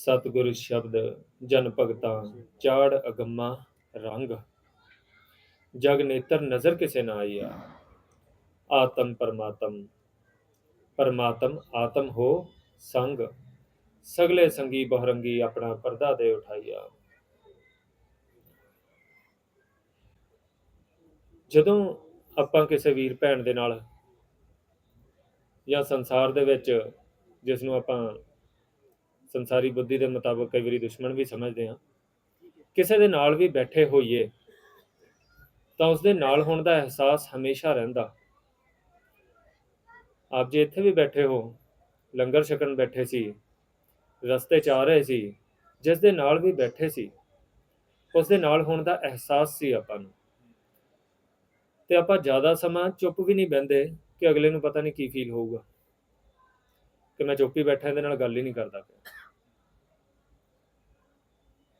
ਸਤਿਗੁਰ ਸ਼ਬਦ ਜਨ ਭਗਤਾਂ ਚਾੜ ਅਗੰਮਾ ਰੰਗ। ਜਗ ਨੇਤਰ ਨਜ਼ਰ ਕਿਸੇ ਨਾ ਆਈਆ। ਆਤਮ ਪਰਮਾਤਮ ਪਰਮਾਤਮ ਆਤਮ ਹੋ ਸੰਗ। ਸਗਲੇ ਸੰਗੀ ਬਹਰੰਗੀ ਆਪਣਾ ਪਰਦਾ ਦੇ ਉਠਾਈਆ। ਜਦੋਂ ਆਪਾਂ ਕਿਸੇ ਵੀਰ ਭੈਣ ਦੇ ਨਾਲ ਜਾਂ ਸੰਸਾਰ ਦੇ ਵਿੱਚ ਜਿਸ ਨੂੰ ਆਪਾਂ ਸੰਸਾਰੀ ਬੁੱਧੀ ਦੇ ਮੁਤਾਬਕ ਕਈ ਵਾਰੀ ਦੁਸ਼ਮਣ ਵੀ ਸਮਝਦੇ ਹਾਂ। ਕਿਸੇ ਦੇ ਨਾਲ ਵੀ ਬੈਠੇ ਹੋਈਏ, ਤਾਂ ਉਸ ਦੇ ਨਾਲ ਹੋਣ ਦਾ ਅਹਿਸਾਸ ਹਮੇਸ਼ਾ ਰਹਿੰਦਾ। ਆਪ ਜੇ ਇੱਥੇ ਵੀ ਬੈਠੇ ਹੋ, ਲੰਗਰ ਛਕਣ ਬੈਠੇ ਸੀ, ਰਸਤੇ 'ਚ ਆ ਰਹੇ ਸੀ, ਜਿਸ ਦੇ ਨਾਲ ਵੀ ਬੈਠੇ ਸੀ ਉਸ ਦੇ ਨਾਲ ਹੋਣ ਦਾ ਅਹਿਸਾਸ ਸੀ ਆਪਾਂ ਨੂੰ। ਤੇ ਆਪਾਂ ਜ਼ਿਆਦਾ ਸਮਾਂ ਚੁੱਪ ਵੀ ਨਹੀਂ ਬਹਿੰਦੇ ਕਿ ਅਗਲੇ ਨੂੰ ਪਤਾ ਨਹੀਂ ਕੀ ਫੀਲ ਹੋਊਗਾ। ਕਿ ਮੈਂ ਚੁੱਪ ਹੀ ਬੈਠਾ, ਇਹਦੇ ਨਾਲ ਗੱਲ ਹੀ ਨਹੀਂ ਕਰਦਾ ਪਿਆ।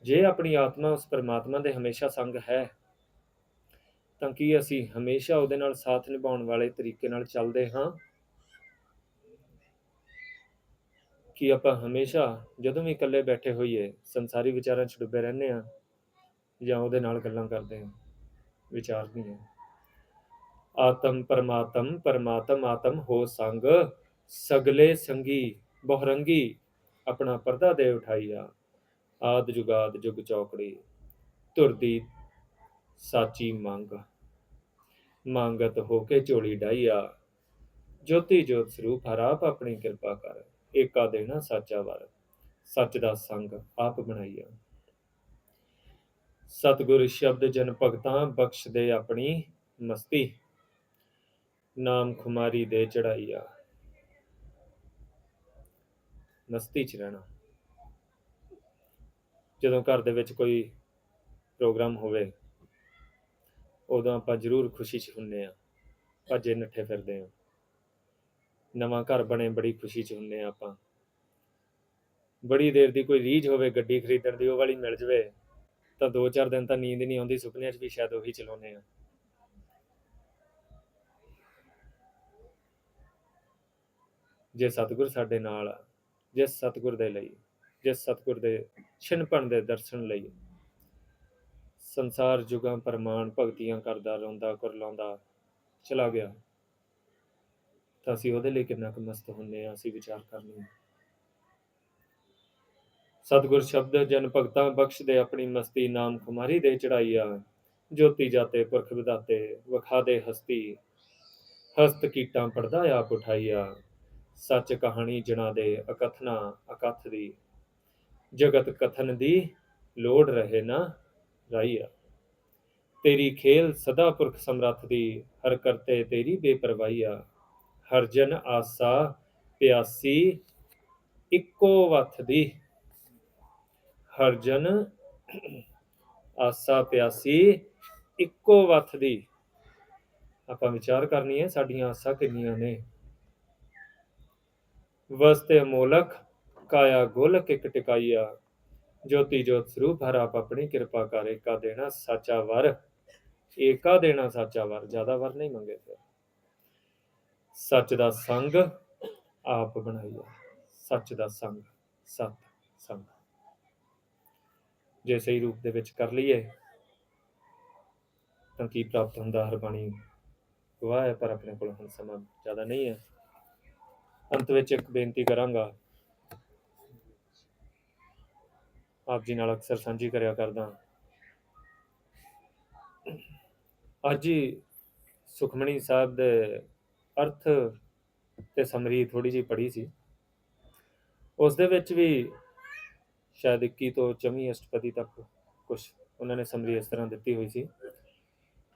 ਜੇ ਆਪਣੀ ਆਤਮਾ ਉਸ ਪਰਮਾਤਮਾ ਦੇ ਹਮੇਸ਼ਾ ਸੰਗ ਹੈ, ਤਾਂ ਕੀ ਅਸੀਂ ਹਮੇਸ਼ਾ ਉਹਦੇ ਨਾਲ ਸਾਥ ਨਿਭਾਉਣ ਵਾਲੇ ਤਰੀਕੇ ਨਾਲ ਚੱਲਦੇ ਹਾਂ? ਕਿ ਆਪਾਂ ਹਮੇਸ਼ਾ ਜਦੋਂ ਵੀ ਇਕੱਲੇ ਬੈਠੇ ਹੋਈਏ, ਸੰਸਾਰੀ ਵਿਚਾਰਾਂ 'ਚ ਡੁੱਬੇ ਰਹਿੰਦੇ ਆ ਜਾਂ ਉਹਦੇ ਨਾਲ ਗੱਲਾਂ ਕਰਦੇ ਹਾਂ ਵਿਚਾਰਦੀ ਹਾਂ? ਆਤਮ ਪਰਮਾਤਮ ਪਰਮਾਤਮ ਆਤਮ ਹੋ ਸੰਗ, ਸਗਲੇ ਸੰਗੀ ਬਹੁਰੰਗੀ ਆਪਣਾ ਪਰਦਾ ਦੇ ਉਠਾਈਆ ਆਦ ਜੁਗਾਦ ਜੁਗ ਚੌਕੜੀ, ਧੁਰਦੀ ਸਾਚੀ ਮੰਗ। ਮੰਗਤ ਹੋ ਕੇ ਝੋਲੀ ਡਾਈਆ ਜੋਤੀ ਜੋਤ ਸਰੂਪ ਹਰਾਪ ਆਪਣੀ ਕਿਰਪਾ ਕਰ, ਏਕਾ ਦੇਣਾ ਸਾਚਾ ਵਰ, ਸੱਚ ਦਾ ਸੰਗ ਆਪ ਬਣਾਈਆ। ਸਤਿਗੁਰ ਸ਼ਬਦ ਜਨ ਭਗਤਾਂ ਬਖਸ਼ ਦੇ ਆਪਣੀ ਮਸਤੀ, ਨਾਮ ਖੁਮਾਰੀ ਦੇ ਚੜਾਈਆ। ਮਸਤੀ ਚ ਰਹਿਣਾ। ਜਦੋਂ ਘਰ ਦੇ ਵਿੱਚ ਕੋਈ ਪ੍ਰੋਗਰਾਮ ਹੋਵੇ, ਉਦੋਂ ਆਪਾਂ ਜ਼ਰੂਰ ਖੁਸ਼ੀ 'ਚ ਹੁੰਨੇ ਆ ਭੱਜੇ ਨੱਠੇ ਫਿਰਦੇ ਆ ਨਵਾਂ ਘਰ ਬਣੇ ਬੜੀ ਖੁਸ਼ੀ 'ਚ ਹੁੰਨੇ ਆ ਆਪਾਂ। ਬੜੀ ਦੇਰ ਦੀ ਕੋਈ ਰੀਝ ਹੋਵੇ, ਗੱਡੀ ਖਰੀਦਣ ਦੀ, ਉਹ ਵਾਲੀ ਮਿਲ ਜਵੇ, ਤਾਂ 2-4 ਦਿਨ ਤਾਂ ਨੀਂਦ ਨਹੀਂ ਆਉਂਦੀ, ਸੁਪਨਿਆਂ 'ਚ ਵੀ ਸ਼ਾਇਦ ਉਹੀ ਚਲਾਉਨੇ ਆ ਜੇ ਸਤਿਗੁਰ ਸਾਡੇ ਨਾਲ ਆ ਜਿਸ ਸਤਿਗੁਰ ਦੇ ਲਈ। ਜਿਸ ਸਤਿਗੁਰ ਦੇ ਛਿਨਪਣ ਦੇ ਦਰਸ਼ਨ ਲਈ। ਸੰਸਾਰ ਜੁਗਾਂ ਪਰਮਾਨ ਭਗਤੀਆਂ ਕਰਦਾ ਰੋਂਦਾ, ਕੁਰਲਾਉਂਦਾ, ਚਲਾ ਗਿਆ। ਤਾਂ ਅਸੀਂ ਉਹਦੇ ਲਈ ਕਿੰਨਾ ਕੁ ਮਸਤ ਹੁੰਨੇ ਆ ਅਸੀਂ ਵਿਚਾਰ ਕਰਨੀ ਸਤਿਗੁਰ ਸ਼ਬਦ ਜਨ ਭਗਤਾਂ ਬਖਸ਼ ਦੇ ਆਪਣੀ ਮਸਤੀ, ਨਾਮ ਕੁਮਾਰੀ ਦੇ ਚੜਾਈਆ ਜੋਤੀ ਜਾਤੇ, ਪੁਰਖ ਵਿਦਾਤੇ ਵਖਾ ਦੇ ਹਸਤੀ, ਹਸਤ ਕੀਟਾਂ ਪੜਦਾ ਆਪ ਉਠਾਈਆ। ਸੱਚ ਕਹਾਣੀ ਜਣਾ ਦੇ ਅਕਥਨਾ, ਅਕਥ ਦੀ ਜਗਤ ਕਥਨ ਦੀ ਲੋੜ ਰਹੇ ਨਾ ਰਾਈਆ ਤੇਰੀ ਖੇਲ ਸਦਾ ਪੁਰਖ ਸਮਰੱਥ ਦੀ, ਹਰ ਕਰਤੇ ਤੇਰੀ ਬੇਪਰਵਾਹੀਆ। ਹਰ ਜਨ ਆਸਾ ਪਿਆਸੀ ਇੱਕੋ ਵਥ ਦੀ। ਹਰ ਜਨ ਆਸਾ ਪਿਆਸੀ ਇੱਕੋ ਵਥ ਦੀ। ਆਪਾਂ ਵਿਚਾਰ ਕਰਨੀ ਹੈ ਸਾਡੀਆਂ ਆਸਾਂ ਕਿੰਨੀਆਂ ਨੇ। ਵਸਤੇ ਅਮੋਲਕ ਕਾਇਆ ਗੋਲਕ ਇੱਕ ਟਿਕਾਈਆ ਜੋਤੀ ਜੋਤ ਸਰੂਪ, ਹਰ ਆਪ ਆਪਣੀ ਕਿਰਪਾ ਕਰ ਏਕਾ ਦੇਣਾ ਸਾਚਾ ਵਰ। ਏਕਾ ਦੇਣਾ ਸਾਚਾ ਵਰ, ਜ਼ਿਆਦਾ ਵਰ ਨਹੀਂ ਮੰਗੇ ਫਿਰ। ਸੱਚ ਦਾ ਸੰਗ ਆਪ ਬਣਾਈਆ। ਸੱਚ ਦਾ ਸੰਗ, ਸਤ ਸੰਗ। ਜੇ ਸਹੀ ਰੂਪ ਦੇ ਵਿੱਚ ਕਰ ਲਈਏ, ਤਾਂ ਕੀ ਪ੍ਰਾਪਤ ਹੁੰਦਾ? ਹਰ ਬਾਣੀ ਗਵਾਹ ਹੈ, ਪਰ ਆਪਣੇ ਕੋਲ ਹੁਣ ਸਮਾਂ ਜ਼ਿਆਦਾ ਨਹੀਂ ਹੈ। ਅੰਤ ਵਿੱਚ ਇੱਕ ਬੇਨਤੀ ਕਰਾਂਗਾ। ਆਪ ਜੀ ਨਾਲ ਅਕਸਰ ਸਾਂਝੀ ਕਰਿਆ ਕਰਦਾ ਅੱਜ ਹੀ ਸੁਖਮਣੀ ਸਾਹਿਬ ਦੇ ਅਰਥ ਤੇ ਸਮਰੀ ਥੋੜੀ ਜਿਹੀ ਪੜ੍ਹੀ ਸੀ। ਉਸ ਦੇ ਵਿੱਚ ਵੀ ਸ਼ਾਇਦ 21 ਤੋਂ 24 ਅਸ਼ਟਪਦੀ ਤੱਕ ਕੁਝ ਉਹਨਾਂ ਨੇ ਸਮਰੀ ਇਸ ਤਰ੍ਹਾਂ ਦਿੱਤੀ ਹੋਈ ਸੀ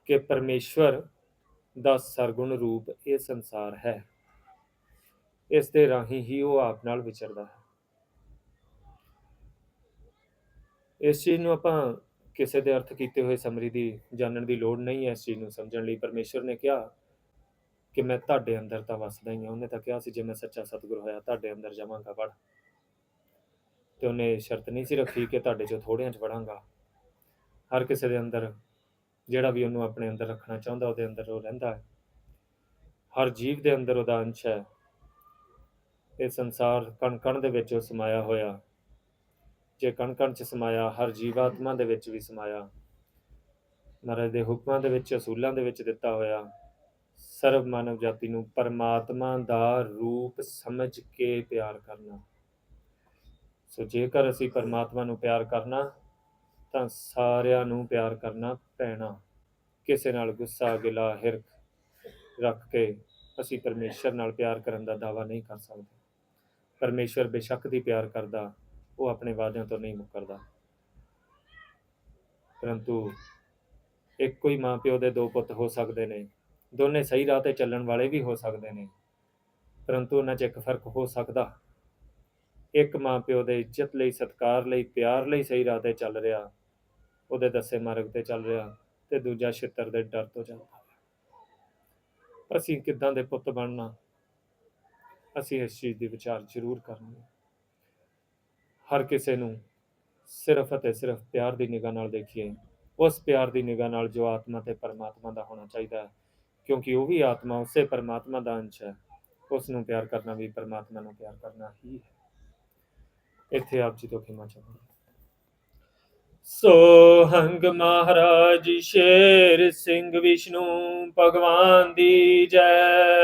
ਕਿ ਪਰਮੇਸ਼ਵਰ ਦਾ ਸਰਗੁਣ ਰੂਪ ਇਹ ਸੰਸਾਰ ਹੈ। ਇਸ ਦੇ ਰਾਹੀਂ ਹੀ ਉਹ ਆਪ ਨਾਲ ਵਿਚਰਦਾ ਹੈ। ਇਸ ਚੀਜ਼ ਨੂੰ ਆਪਾਂ ਕਿਸੇ ਦੇ ਅਰਥ ਕੀਤੇ ਹੋਏ ਸਮਰੀ ਦੀ ਜਾਣਨ ਦੀ ਲੋੜ ਨਹੀਂ ਹੈ ਇਸ ਚੀਜ਼ ਨੂੰ ਸਮਝਣ ਲਈ। ਪਰਮੇਸ਼ਰ ਨੇ ਕਿਹਾ ਕਿ ਮੈਂ ਤੁਹਾਡੇ ਅੰਦਰ ਤਾਂ ਵਸਦਾ ਹੀ ਹਾਂ। ਉਹਨੇ ਤਾਂ ਕਿਹਾ ਸੀ, ਜੇ ਮੈਂ ਸੱਚਾ ਸਤਿਗੁਰ ਹੋਇਆ, ਤੁਹਾਡੇ ਅੰਦਰ ਜਾਵਾਂਗਾ ਵੜ ਤੇ ਉਹਨੇ ਸ਼ਰਤ ਨਹੀਂ ਸੀ ਰੱਖੀ ਕਿ ਤੁਹਾਡੇ ਚੋਂ ਥੋੜਿਆਂ ਚ ਵੜਾਂਗਾ। ਹਰ ਕਿਸੇ ਦੇ ਅੰਦਰ ਜਿਹੜਾ ਵੀ ਉਹਨੂੰ ਆਪਣੇ ਅੰਦਰ ਰੱਖਣਾ ਚਾਹੁੰਦਾ, ਉਹਦੇ ਅੰਦਰ ਉਹ ਰਹਿੰਦਾ ਹੈ। ਹਰ ਜੀਵ ਦੇ ਅੰਦਰ ਉਹਦਾ ਅੰਸ਼ ਹੈ। ਇਹ ਸੰਸਾਰ ਕਣ ਕਣ ਦੇ ਵਿੱਚ ਉਹ ਸਮਾਇਆ ਹੋਇਆ ਜੇ ਕਣ ਕਣ ਚ ਸਮਾਇਆ, ਹਰ ਜੀਵਾਤਮਾ ਦੇ ਵਿੱਚ ਵੀ ਸਮਾਇਆ। ਮਹਾਰਾਜ ਦੇ ਹੁਕਮਾਂ ਦੇ ਵਿੱਚ, ਅਸੂਲਾਂ ਦੇ ਵਿੱਚ ਦਿੱਤਾ ਹੋਇਆ। ਸਰਵ ਮਾਨਵ ਜਾਤੀ ਨੂੰ ਪਰਮਾਤਮਾ ਦਾ ਰੂਪ ਸਮਝ ਕੇ ਪਿਆਰ ਕਰਨਾ। ਸੋ ਜੇਕਰ ਅਸੀਂ ਪਰਮਾਤਮਾ ਨੂੰ ਪਿਆਰ ਕਰਨਾ, ਤਾਂ ਸਾਰਿਆਂ ਨੂੰ ਪਿਆਰ ਕਰਨਾ ਪੈਣਾ। ਕਿਸੇ ਨਾਲ ਗੁੱਸਾ, ਗਿਲਾ, ਹਿਰਖ ਰੱਖ ਕੇ ਅਸੀਂ ਪਰਮੇਸ਼ਰ ਨਾਲ ਪਿਆਰ ਕਰਨ ਦਾ ਦਾਵਾ ਨਹੀਂ ਕਰ ਸਕਦੇ। ਪਰਮੇਸ਼ਰ ਬੇਸ਼ੱਕ ਦੀ ਪਿਆਰ ਕਰਦਾ। ਉਹ ਆਪਣੇ ਵਾਅਦਿਆਂ ਤੋਂ ਨਹੀਂ ਮੁੱਕਰਦਾ। ਪਰੰਤੂ ਇੱਕੋ ਹੀ ਮਾਂ ਦੇ ਦੋ ਪੁੱਤ ਹੋ ਸਕਦੇ ਨੇ, ਦੋਨੇ ਸਹੀ ਰਾਹ ਤੇ ਚੱਲਣ ਵਾਲੇ ਵੀ ਹੋ ਸਕਦੇ ਨੇ, ਪਰੰਤੂ ਉਹਨਾਂ 'ਚ ਇੱਕ ਫ਼ਰਕ ਹੋ ਸਕਦਾ। ਇੱਕ ਮਾਂ ਪਿਓ ਦੇ ਇੱਜ਼ਤ ਲਈ, ਸਤਿਕਾਰ ਲਈ, ਪਿਆਰ ਲਈ ਸਹੀ ਰਾਹ ਤੇ ਚੱਲ ਰਿਹਾ, ਉਹਦੇ ਦੱਸੇ ਮਾਰਗ ਤੇ ਚੱਲ ਰਿਹਾ ਤੇ ਦੂਜਾ ਛਿੱਤਰ ਦੇ ਡਰ ਤੋਂ ਚੱਲਦਾ ਅਸੀਂ ਕਿੱਦਾਂ ਦੇ ਪੁੱਤ ਬਣਨਾ? ਅਸੀਂ ਇਸ ਚੀਜ਼ ਦੀ ਵਿਚਾਰ ਜ਼ਰੂਰ ਕਰਨੀ ਹੈ। ਹਰ ਕਿਸੇ ਨੂੰ ਸਿਰਫ ਅਤੇ ਸਿਰਫ ਪਿਆਰ ਦੀ ਨਿਗਾਹ ਨਾਲ ਦੇਖੀਏ, ਉਸ ਪਿਆਰ ਦੀ ਨਿਗਾਹ ਨਾਲ ਜੋ ਆਤਮਾ ਤੇ ਪਰਮਾਤਮਾ ਦਾ ਹੋਣਾ ਚਾਹੀਦਾ ਹੈ, ਕਿਉਂਕਿ ਉਹ ਵੀ ਆਤਮਾ, ਉਸੇ ਪਰਮਾਤਮਾ ਦਾ ਅੰਸ਼ ਹੈ। ਉਸ ਨੂੰ ਪਿਆਰ ਕਰਨਾ ਵੀ ਪਰਮਾਤਮਾ ਨੂੰ ਪਿਆਰ ਕਰਨਾ ਹੀ ਹੈ। ਇੱਥੇ ਆਪ ਜੀ ਤੋਂ ਖਿਮਾ ਚਾਹੁੰਦਾ ਸੋ ਹੰਗ ਮਹਾਰਾਜ, ਸ਼ੇਰ ਸਿੰਘ ਵਿਸ਼ਨੂੰ, ਭਗਵਾਨ ਦੀ ਜੈ।